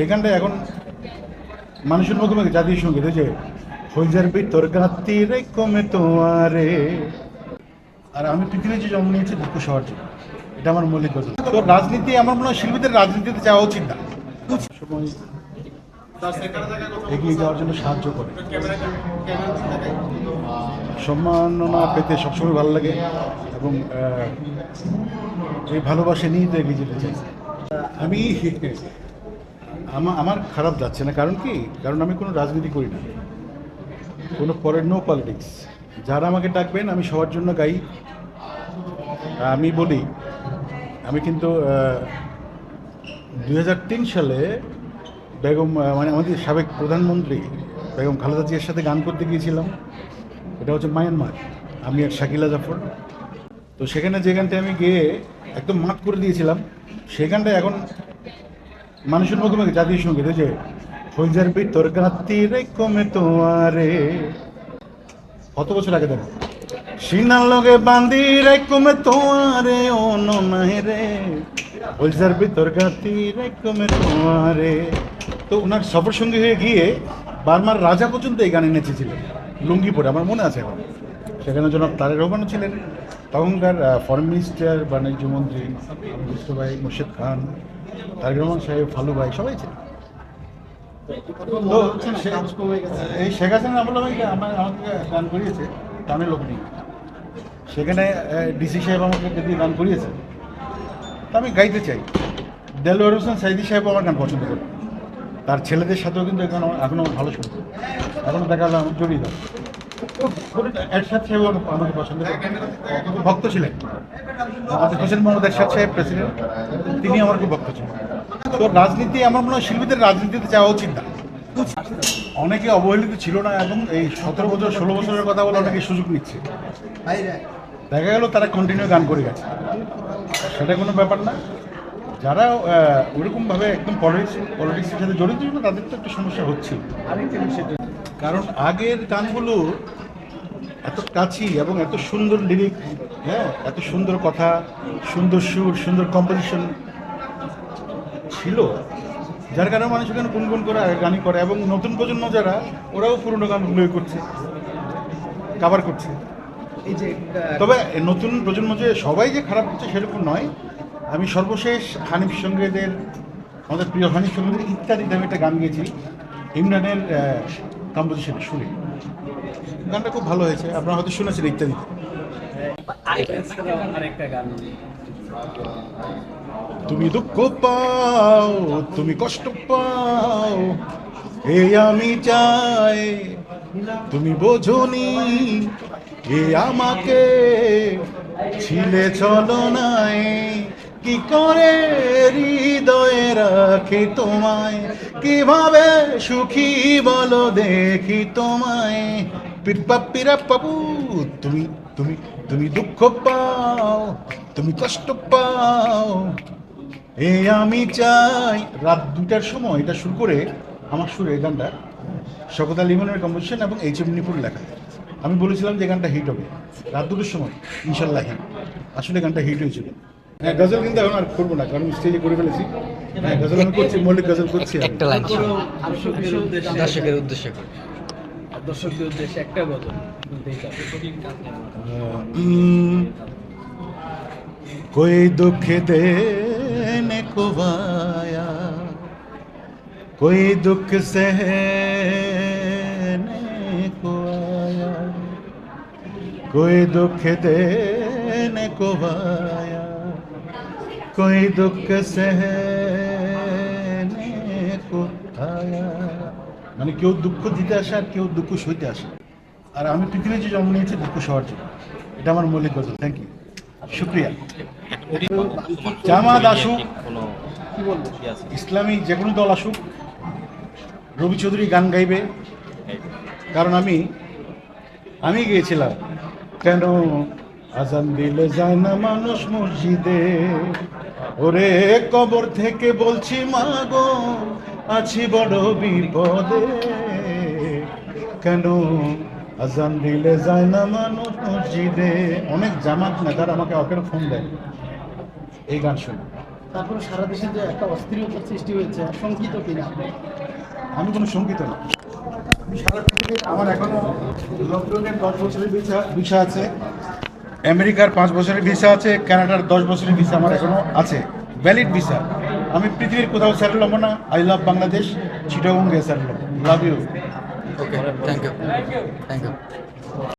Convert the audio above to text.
সেখানটা এখন মানুষের মুখে জাতীয় সংগীত যে হইজার ভিতর গাতি রে কমে তোমারে। আর আমি পৃথিবীতে জন্ম নিয়েছি দুঃখ সবার এটা আমার মৌলিক কথা। তো রাজনীতি, আমার মনে হয় শিল্পীদের রাজনীতিতে যাওয়া উচিত না। এগিয়ে যাওয়ার জন্য সাহায্য করে। সম্মাননা পেতে সবসময় ভালো লাগে এবং এই ভালোবাসা নিয়েই তো এগিয়ে যেতে চাই। আমি আমার খারাপ যাচ্ছে না। কারণ কি? কারণ আমি কোনো রাজনীতি করি না। কোনো পরের নো পলিটিক্স যারা আমাকে ডাকবেন, আমি সবার জন্য গাই। আমি বলি, আমি কিন্তু দু হাজার তিন সালে বেগম মানে আমাদের সাবেক প্রধানমন্ত্রী বেগম খালেদা জিয়ার সাথে গান করতে গিয়েছিলাম। এটা হচ্ছে মায়ানমার। আমি আর শাকিলা জাফর। তো সেখানে যে গানটা আমি গিয়ে একদম মাঠ করে দিয়েছিলাম সেখানটা এখন মানুষের মুখে মুখে জাতীয় সংগীত যে হইজার ভিতর গাতি রে কমে তোমারে। কত বছর আগে দেখো? সিনার লগে বান্দি রে কমে তোমারে, ও ননাহে রে। হইজার ভিতর গাতি রে কমে তোমারে। তো ওনার সফর সঙ্গী হয়ে গিয়ে বার্মার রাজা পর্যন্ত এই গানে নেচেছিলেন। লুঙ্গি পরে, আমার মনে আছে এখন। সেখানে জনাব তারেক রহমানও ছিলেন। তখনকার ফরেন মিনিস্টার বাণিজ্যমন্ত্রী মুস্তফা ভাই মুর্শিদ খান। তারেক রহমান সাহেব, ফালু ভাই, সবাই ছিলেন তো এই শেখ হাসিনা আমল আমার আমাকে গান করিয়েছে গানের লোক নেই। সেখানে ডিসি সাহেব আমাকে যদি গান করিয়েছে, তা আমি গাইতে চাই। দেলোয়ার হোসেন সাইদি সাহেব আমার গান পছন্দ করে তার ছেলেদের সাথেও কিন্তু এখন আমার এখন আমার ভালো শুনতো এখনও দেখা আমার জড়িয়ে দাও ভক্ত ছিলেন। আমাদের হোসেন মোহাম্মদ এরশাদ সাহেব প্রেসিডেন্ট তিনি আমার খুব ভক্ত ছিলেন। তো রাজনীতি আমার মনে হয় শিল্পীদের রাজনীতিতে যাওয়া উচিত না। অনেকে অবহেলিত ছিল না এবং এই সতেরো বছর ষোলো বছরের কথা বলে অনেকে সুযোগ নিচ্ছে। দেখা গেল তারা কন্টিনিউ গান করে গেছে। সেটা কোনো ব্যাপার না। যারা আহ, ওইরকমভাবে একদম পলিটিক্স পলিটিক্সের সাথে জড়িত ছিল তাদের তো একটু সমস্যা হচ্ছে কারণ আগের গানগুলো এত কাছি এবং এত সুন্দর লিরিক হ্যাঁ এত সুন্দর কথা সুন্দর সুর সুন্দর কম্পোজিশন ছিল যার কারণে মানুষ এখানে গুনগুন করে গানই করে এবং নতুন প্রজন্ম যারা ওরাও পুরনো গানগুলোই করছে কাভার করছে। এই যে তবে নতুন প্রজন্ম যে সবাই যে খারাপ করছে সেরকম নয়। আমি সর্বশেষ হানিফ সঙ্গীদের আমাদের প্রিয় হানিফ সঙ্গীদের ইত্যাদিতে আমি একটা গান গেয়েছি ইমরানের কম্পোজিশনে শুনে। গানটা খুব ভালো হয়েছে, আপনারা হয়তো শুনেছেন ইত্যাদি। তুমি দুঃখ পাও, তুমি কষ্ট পাও এই আমি চাই, তুমি বোঝনি এ আমাকে ছিলে চলো নাই, কি করে হৃদয়ে রাখি তোমায়? কীভাবে সুখী বলো দেখি তোমায়। পিরপা পিরা পাপু তুমি তুমি তুমি দুঃখ পাও, তুমি কষ্ট পাও। এ আমি চাই, রাত দুটার সময় এটা শুরু করে আমার সুরে এই গানটা, শকত আলী ইমনের কম্পোজিশন এবং এইচ এম নিপুর লেখা। আমি বলেছিলাম যে গানটা হিট হবে, রাত দুটোর সময়, ইনশাল্লাহ হিট আসলে গানটা হিট হয়েছিল। হ্যাঁ গজল কিন্তু এখন আর করব না কারণ স্টেজে করে ফেলেছি। হ্যাঁ গজল আমি করছি মৌলিক গজল করছি একটা লাইন দর্শকের উদ্দেশ্যে দর্শকদের উদ্দেশ্যে একটা গজল। কই দুঃখে দে কোবায়া কই দুঃখ কই कोई दुख देने को आया कोई दुख सहने को आया মানে কেউ দুঃখ দিতে আসে আর কেউ দুঃখ সইতে আসে আর আমি পৃথিবীতে জন্ম নিয়েছি দুঃখ সবার জন্য এটা আমার মৌলিক কথা থ্যাংক ইউ শুক্রিয়া জামাত আসুক কি বলবো ইসলামী যে কোনো দল আসুক রবি চৌধুরী গান গাইবে কারণ আমি আমি গিয়েছিলাম কেন আজান দিলে যায় না মানুষ মসজিদে। ওরে কবর থেকে বলছি মা গো আছি বড় বিপদে। কেন? আজান দিলে যায় না মানুষ মসজিদে। অনেক জামাত নেতার আমাকে অকের ফোন দেয়। এই গান শুনে তারপরে সারা দেশে যে একটা অস্থিরতার সৃষ্টি হয়েছে শঙ্কিত কিনা? আপনি আমি কোনো শঙ্কিত না। সারা পৃথিবীর আমার এখনও লকডাউনের দশ বছরের ভিসা আছে। আমেরিকার পাঁচ বছরের ভিসা আছে, কানাডার দশ বছরের ভিসা আমার এখনও আছে। ভ্যালিড ভিসা আমি পৃথিবীর কোথাও স্যারেল হব না। আই লাভ বাংলাদেশ চিটাগঙ্গে স্যারেল love you okay thank you thank you